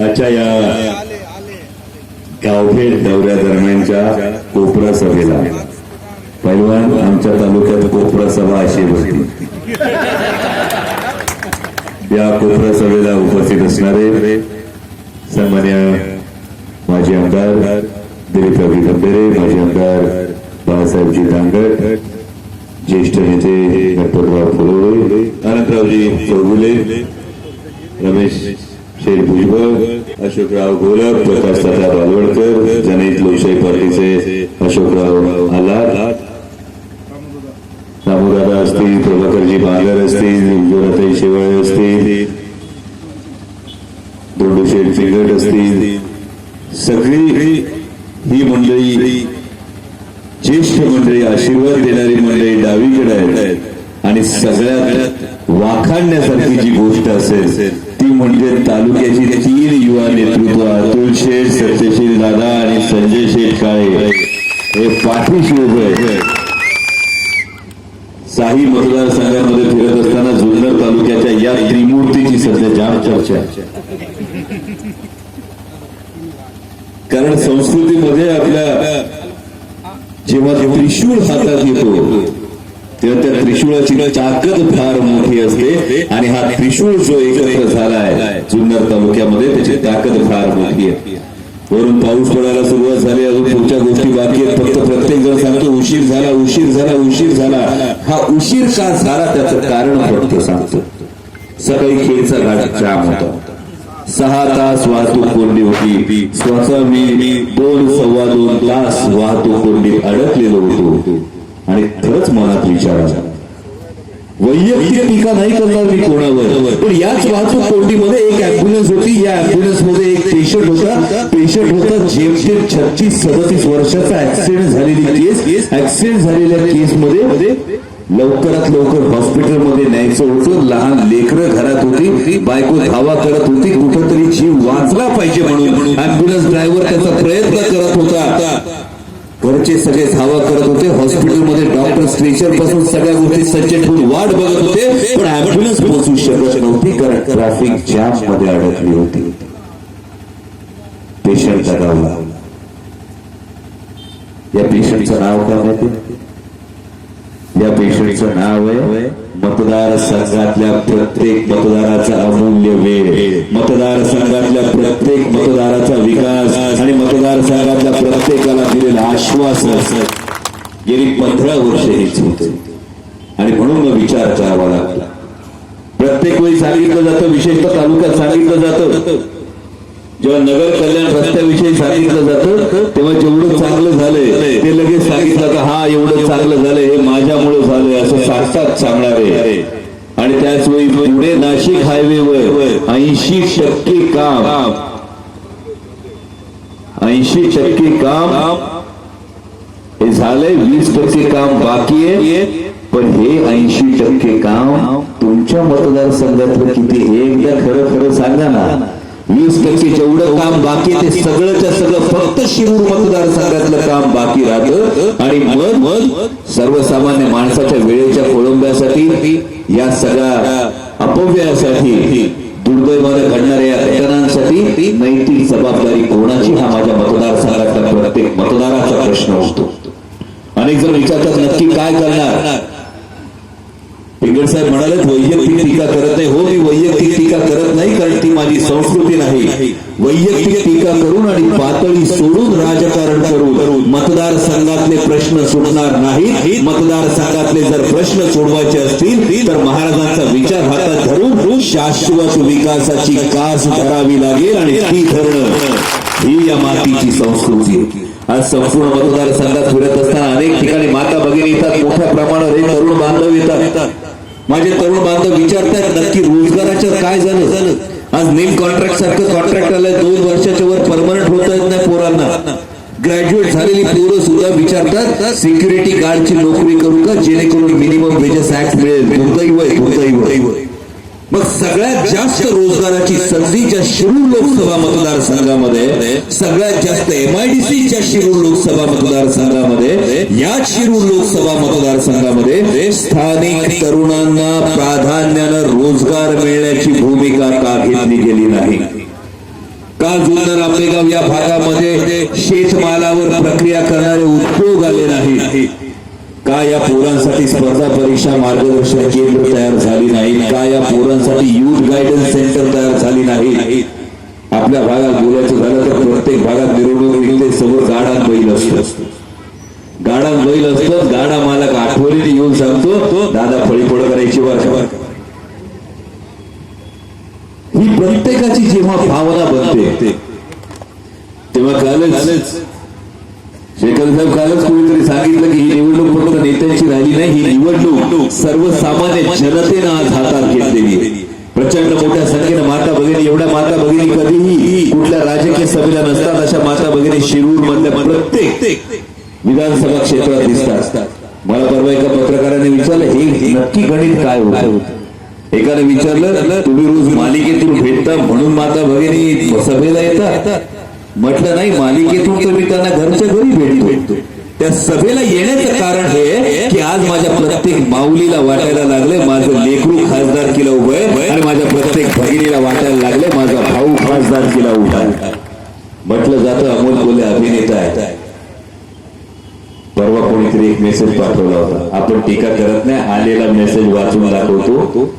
आजच्या या गावभेट दौऱ्या दरम्यानच्या कोपरा सभेला. पैलवान आमच्या तालुक्यात कोपरा सभा अशी होती. या कोपरा सभेला उपस्थित असणारे सन्मान्य माजी आमदार दिलीप दिलीपरावजी गंभीरे माजी आमदार बाळासाहेबजी दांगट ज्येष्ठ नेते गणपतराव फुलोळे अनंतरावजी चौगुले रमेश शेख भुजबळ अशोकराव गोलक प्रकाश दादा बालवडकर जनहित लोकशाही पार्टीचे अशोकराव आलार रामूदादा असतील प्रभाकरजी बांगर असतील जोराताई शेवाळे असतील दोंडूशेठ चिंगट असतील सगळी ही मंडळी ज्येष्ठ मंडळी आशीर्वाद देणारी मंडळी डावीकडे आहेत आणि सगळ्यात वाखाणण्यासारखी जी गोष्ट असेल म्हणजे तालुक्याची तीन युवा नेतृत्व अतुल शेठ सत्यशील दादा आणि संजय शेठ काळे. हे पाठीशी उभे साही मतदारसंघामध्ये फिरत असताना जुन्नर तालुक्याच्या या त्रिमूर्तीची सध्या जाम चर्चा कारण संस्कृतीमध्ये आपल्या जेव्हा त्रिशूळ हातात येतो त्रिशूळाची ताकद फार मोठी असते. आणि हा त्रिशूळ जो एकत्र झालाय जुन्नर तालुक्यामध्ये त्याची ताकद फार मोठी आहे. वरून पाऊस पडायला सुरुवात झाली अजून पुढच्या गोष्टी बाकी आहेत. फक्त प्रत्येक जण सांगतो उशीर झाला उशीर झाला उशीर झाला. हा उशीर का झाला त्याचं कारण फक्त सांगतो. सकाळी खेळचा घाट जाम होता. सहा तास वाहतूक कोंडी होती. स्वतः मी दोन सव्वा दोन तास वाहतूक कोंडी अडकलेलो होतो. आणि खरंच मनात विचार वैयक्तिक टीका नाही करणार मी कोणावर. पण याच वाहतूक कोंडीमध्ये एक अँब्युलन्स होती. या अँब्युलन्समध्ये एक पेशंट होता. पेशंट होता जेमतेम छत्तीस सदतीस वर्षाचा ऍक्सिडेंट झालेली केस ऍक्सिडेंट झालेल्या केसमध्ये लवकरात लवकर हॉस्पिटलमध्ये न्यायचं होतं. लहान लेकरं घरात होती. बायको धावा करत होती. कुठंतरी जीव वाचला पाहिजे म्हणून. अँब्युलन्स ड्रायव्हर त्याचा प्रयत्न करत होता. घरचे सगळे धावा करत होते. हॉस्पिटलमध्ये डॉक्टर स्ट्रेचरपासून सगळ्या गोष्टी सज्ज ठेवून वाट बघत होते. पण अँब्युलन्स पोहोचू शकत नव्हती कारण ट्रॅफिक जॅममध्ये अडकली होती. पेशंट दगावला या पेशंटचं नाव काय माहिती? या पेशंटचं नाव आहे मतदार संघातल्या प्रत्येक मतदाराचा अमूल्य वेळ मतदार संघातल्या प्रत्येक मतदाराचा विकास आणि मतदार संघातल्या प्रत्येकाला दिलेलं आश्वासन. गेली पंधरा वर्ष हेच होते. आणि म्हणून मग विचार करावा लागला. प्रत्येक वेळी सांगितलं जातं विशेषतः तालुक्यात सांगितलं जातं. जेव्हा नगर कल्याण रस्त्याविषयी सांगितलं जातं तेव्हा जेवढं चांगलं झालंय ते लगेच सांगितलं का हा एवढं चांगलं झालंय हे माझ्यामुळे झालंय असं सांगतात सांगणारे. आणि त्याच वेळी पुढे नाशिक हायवेवर ऐंशी टक्के काम. ऐंशी टक्के काम. हे झालंय वीस टक्के काम बाकी आहे. पण हे ऐंशी टक्के काम तुमच्या मतदारसंघातलं किती? हे एकदा खरं खरं सांगा ना. वीस टक्के जेवढं काम बाकी ते सगळंच्या सगळं फक्त शिरूर मतदारसंघातलं काम बाकी राहतं. आणि मग मग सर्वसामान्य माणसाच्या वेळेच्या कोळंब्यासाठी या सगळ्या अपव्ययासाठी दुर्दैवाने घडणाऱ्या या घटनांसाठी नैतिक जबाबदारी कोणाची हा माझ्या मतदारसंघातला प्रत्येक मतदाराचा प्रश्न असतो. अनेक जण विचारतात नक्की काय करणार? पिंगड साहेब म्हणाले वैयक्तिक टीका करत नाही. हो माझी संस्कृती नाही. वैयक्तिक टीका करून आणि पातळी सोडून राजकारण करून मतदारसंघातले प्रश्न सोडणार नाहीत. मतदारसंघातले जर प्रश्न सोडवायचे असतील तर महाराजांचा विचार हातात धरून शाश्वत विकासाची कास धरावी लागेल आणि ती धरणं ही या मातीची संस्कृती आहे. आज संपूर्ण मतदारसंघात फिरत असताना अनेक ठिकाणी माता भगिनी येतात मोठ्या प्रमाणावर हे तरुण बांधव येतात. माझे तरुण बांधव विचारतात नक्की रोजगाराच्या काय झालं आज नेम कॉन्ट्रॅक्ट सारखं कॉन्ट्रॅक्ट आलंय. दोन वर्षाच्या वर परमनंट होत येत नाही पोरांना. ग्रॅज्युएट झालेली पोरं सुद्धा विचारतात सिक्युरिटी गार्डची नोकरी करू का? जेणेकरून मिनिमम वेजेस ऍक्ट मिळेल. दुर्दैव आहे दुर्दैव मग सगळ्यात जास्त रोजगाराची संधी ज्या शिरूर लोकसभा मतदारसंघामध्ये सगळ्यात जास्त एमआयडीसीच्या शिरूर लोकसभा मतदारसंघामध्ये या शिरूर लोकसभा मतदारसंघामध्ये स्थानिक तरुणांना प्राधान्यानं रोजगार मिळण्याची भूमिका का घेतली गेली नाही? का जुन्नर आंबेगाव या भागामध्ये शेतमालावर प्रक्रिया करणारे उद्योग आले नाहीत का या पोरांसाठी स्पर्धा परीक्षा मार्गदर्शन केंद्र तयार झाली नाही. का या पोरांसाठी युथ गायडन्स सेंटर तयार झाली नाही? आपल्या भागात बोलायचं झालं तर प्रत्येक भागात मिरवणूक निघते. समोर गाडा बैल असतो. गाडा बैल असतो. गाडा मालक आठवणीने येऊन सांगतो दादा फळी फळ करायची बरं ही प्रत्येकाची जेव्हा भावना बनते तेव्हा कालच शेखर साहेब कालच कोणीतरी सांगितलं की ही निवडणूक फक्त नेत्यांची राहिली नाही ही निवडणूक सर्वसामान्य जनतेनं आज हातात घेतलेली आहे. प्रचंड मोठ्या संख्येनं माता भगिनी एवढ्या माता भगिनी कधीही कुठल्या राजकीय सभेला नसतात अशा माता भगिनी शिरूर मधल्या प्रत्येक विधानसभा क्षेत्रात दिसतात. मला परवा एका पत्रकाराने विचारलं हे नक्की गणित काय होत? एकाने विचारलं तुम्ही रोज मालिकेतून भेटता म्हणून माता भगिनी सभेला येतात. म्हटलं नाही मालिकेतून तर मी त्यांना घरच्या घरी भेटतो. त्या सभेला येण्याचं कारण हे की आज माझ्या प्रत्येक माऊलीला वाटायला लागले माझं लेकरू खासदार किला उभं आहे आणि माझ्या प्रत्येक भगिनीला वाटायला लागले माझा भाऊ खासदार किला उभा म्हटलं जातं अमोल कोल्हे अभिनेता आहे. परवा कोणीतरी एक मेसेज पाठवला होता. आपण टीका करत नाही आलेला मेसेज वाचून दाखवतो.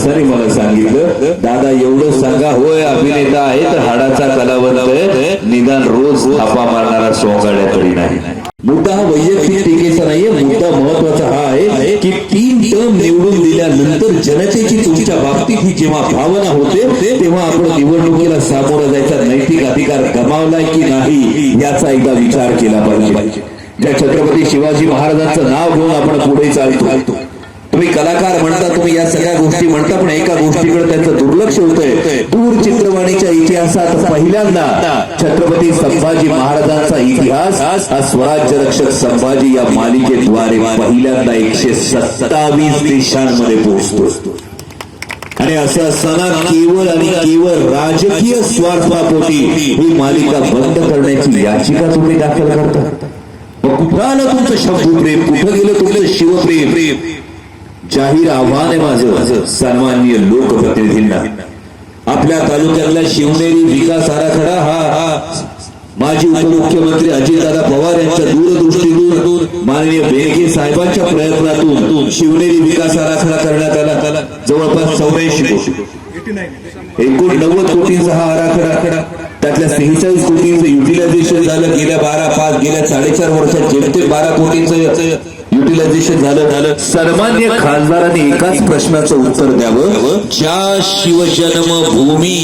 माणसाने मला सांगितलं दादा एवढं सांगा होय अभिनेता आहे तर हाडाचा कलावंत निदान रोज थापा मारणारा सोंगाड्याकडे नाही. मुद्दा हा वैयक्तिक टीकेचा नाहीये मुद्दा महत्त्वाचा हा आहे की तीन टर्म निवडून दिल्यानंतर जनतेची तुमच्या बाबतीत ही जेव्हा भावना होते तेव्हा आपण निवडणुकीला सामोरं जायचा नैतिक अधिकार गमावलाय की नाही याचा एकदा विचार केला पाहिजे. ज्या छत्रपती शिवाजी महाराजांचं नाव घेऊन आपण पुढे चालतो तुम्ही कलाकार म्हणता तुम्ही या सगळ्या गोष्टी म्हणता पण एका गोष्टीकडे त्यांचं दुर्लक्ष होतंय. दूर चित्रवाणीच्या इतिहासात पहिल्यांदा छत्रपती संभाजी महाराजांचा इतिहास हा स्वराज्य रक्षक संभाजी या मालिकेद्वारे पहिल्यांदा एकशे सत्तावीस देशांमध्ये पोहोचतो. आणि असं असताना केवळ आणि केवळ राजकीय स्वार्थापोटी ही मालिका बंद करण्याची याचिका तुम्ही दाखल करता. मग कुठं आलं तुमचं शब्दप्रेम? कुठं गेलं तुमचं शिवप्रेम? जाहीर आव्हान आहे माझं. सन्माननीय लोकप्रतिनिधींना. आपल्या तालुक्यातला शिवनेरी विकास आराखडा हा हा. माजी उपमुख्यमंत्री अजितदादा पवार यांच्या दूरदृष्टीतून माननीय बेनके साहेबांच्या प्रयत्नातून शिवनेरी विकास आराखडा करण्यात आला. जवळपास चौऱ्याऐंशी कोटी. एकूण नव्वद कोटींचा हा आराखडा. त्यातल्या सेहेचाळीस कोटींचं युटिलायझेशन झालं. गेल्या बारा पाच गेल्या साडेचार वर्षात जेमतेम बारा कोटींचं युटिलायझेशन झालं झालं. सर्वमान्य खासदारांनी एकाच प्रश्नाचं उत्तर द्यावं. ज्या शिवजन्मभूमी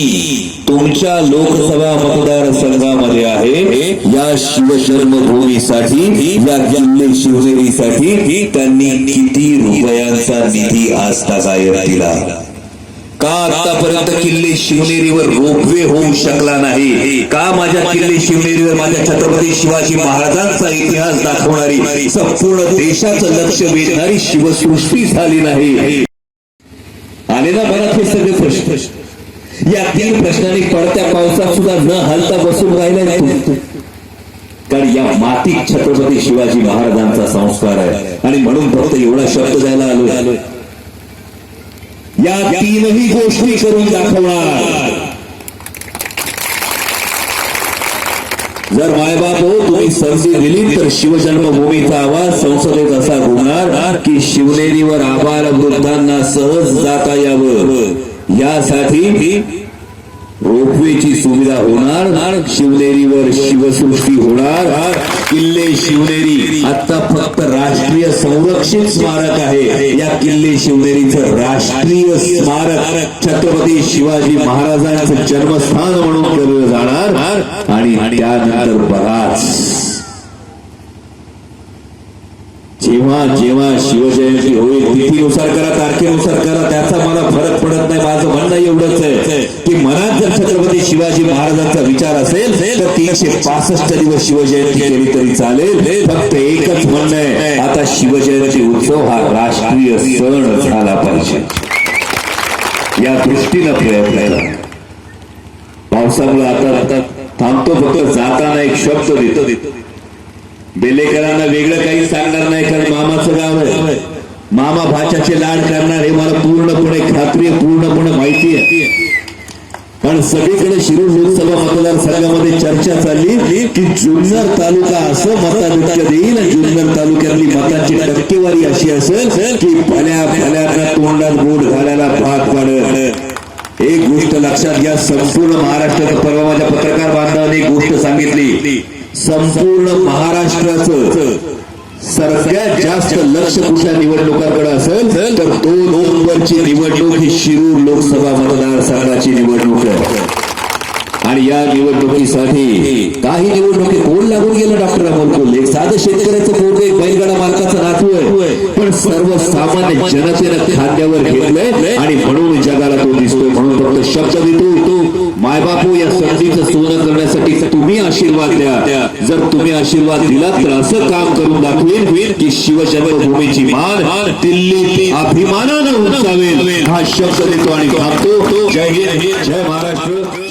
तुमच्या लोकसभा मतदारसंघामध्ये आहे या शिवजन्मभूमीसाठी या किल्ले शिवनेरीसाठी त्यांनी किती रुपयांचा निधी आज दिला का आतापर्यंत किल्ले शिवनेरीवर रोपवे होऊ शकला नाही? का माझ्या किल्ले शिवनेरीवर माझ्या छत्रपती शिवाजी महाराजांचा इतिहास दाखवणारी संपूर्ण देशाचं लक्ष वेधणारी शिवसृष्टी झाली नाही? आले ना मला हे सगळे प्रश्न. या तीन प्रश्नाने पडत्या पावसात सुद्धा न हलता बसून राहिला कारण या मातीत छत्रपती शिवाजी महाराजांचा संस्कार आहे. आणि म्हणून फक्त एवढा शब्द द्यायला आलोय. या तीनही गोष्टी करून दाखवणार. जर मायबाप हो तुम्ही संधी दिली तर शिवजन्मभूमीचा आवाज संसदेत असा घुमणार की शिवनेरीवर आबाल वृद्धांना सहज जाता यावं. यासाठी रोपवेची सुविधा होणार शिवनेरीवर शिवसृष्टी होणार. किल्ले शिवनेरी आता राष्ट्रीय संरक्षित स्मारक आहे. या किल्ले शिवनेरीचं राष्ट्रीय स्मारक. छत्रपती शिवाजी महाराजांचं जन्मस्थान म्हणून केलं जाणार. आणि त्यानंतर बराच जेव्हा जेव्हा शिवजयंती होईल तिथीनुसार करा तारखेनुसार करा त्याचा मला फरक पडत नाही. माझं म्हणणं एवढंच आहे. शिवाजी महाराजांचा विचार असेल तर तीनशे पासष्ट दिवस शिवजयंती केली तरी चालेल. फक्त एकच म्हणणं आहे. आता शिवजयंती उत्सव हा राष्ट्रीय सण झाला पाहिजे. या दृष्टीनं प्रयत्न आहे पावसामुळे आता आता थांबतो फक्त जाताना एक शब्द देतो. देतो बेलेकरांना वेगळं काही सांगणार नाही कारण मामाचं गाव आहे. मामा भाच्याचे लाड करणार हे मला पूर्णपणे खात्री पूर्णपणे माहिती आहे. आणि सगळीकडे शिरूर लोकसभा मतदारसंघामध्ये चर्चा चालली की जुन्नर तालुका असं मताधिक्य देईल जुन्नर तालुक्यातली मताची टक्केवारी अशी असेल की भल्या भल्याना तोंडात गोड घालायला भाग पाडत एक गोष्ट लक्षात घ्या संपूर्ण महाराष्ट्राचं परवा माझ्या पत्रकार बांधवाने एक गोष्ट सांगितली. संपूर्ण महाराष्ट्राचं सगळ्यात जास्त लक्ष कुठल्या निवडणुकाकडे असेल तर दोन नोव्हेंबरची निवडणूक ही शिरूर लोकसभा मतदारसंघाची निवडणूक आहे. आणि या निवडणुकीसाठी काही निवडणुकी कोण लागून गेलं डॉक्टर अमोल कोल्हे? एक साधं शेतकऱ्याचं पोरग एक बैलगाडा मालकाचा नातू आहे. पण सर्वसामान्य जनतेनं खांद्यावर घेतलंय आणि म्हणून जगाला तो दिसतोय. म्हणून फक्त शब्द देतो तो मायबापू या संधीचं सोनं करण्यासाठी तुम्ही आशीर्वाद द्या. जर तुम्ही आशीर्वाद दिलात तर असं काम करून दाखवेल की शिवजन्मभूमीची मान दिल्ली अभिमानानं उंचावेल. हा शब्द देतो आणि थांबतो जय हिंद जय महाराष्ट्र.